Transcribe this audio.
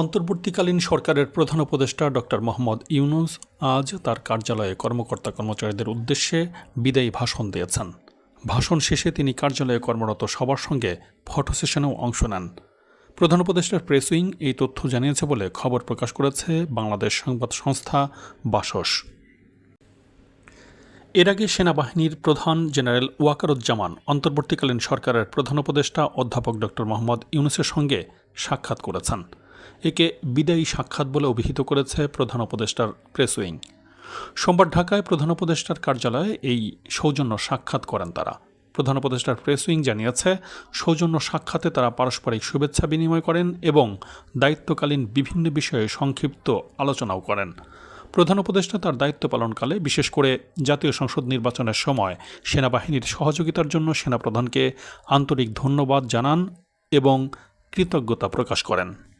অন্তর্বর্তীকালীন সরকারের প্রধান উপদেষ্টা ডক্টর মোহাম্মদ ইউনুস আজ তার কার্যালয়ে কর্মকর্তা কর্মচারীদের উদ্দেশ্যে বিদায়ী ভাষণ দিয়েছেন। ভাষণ শেষে তিনি কার্যালয়ে কর্মরত সবার সঙ্গে ফটো সেশনেও অংশ নেন। প্রধান উপদেষ্টার প্রেস উইং এই তথ্য জানিয়েছে বলে খবর প্রকাশ করেছে বাংলাদেশ সংবাদ সংস্থা বাসস। এর আগে সেনাবাহিনীর প্রধান জেনারেল ওয়াকারুজ্জামান অন্তর্বর্তীকালীন সরকারের প্রধান উপদেষ্টা অধ্যাপক ডক্টর মোহাম্মদ ইউনুসের সঙ্গে সাক্ষাৎ করেছেন। একে বিদায়ী সাক্ষাৎ বলে অভিহিত করেছে প্রধান উপদেষ্টার প্রেস উইং। সোমবার ঢাকায় প্রধান উপদেষ্টার কার্যালয়ে এই সৌজন্য সাক্ষাৎ করেন তারা। প্রধান উপদেষ্টার প্রেস উইং জানিয়েছে, সৌজন্য সাক্ষাতে তারা পারস্পরিক শুভেচ্ছা বিনিময় করেন এবং দায়িত্বকালীন বিভিন্ন বিষয়ে সংক্ষিপ্ত আলোচনাও করেন। প্রধান উপদেষ্টা তার দায়িত্ব পালনকালে, বিশেষ করে জাতীয় সংসদ নির্বাচনের সময়, সেনাবাহিনীর সহযোগিতার জন্য সেনাপ্রধানকে আন্তরিক ধন্যবাদ জানান এবং কৃতজ্ঞতা প্রকাশ করেন।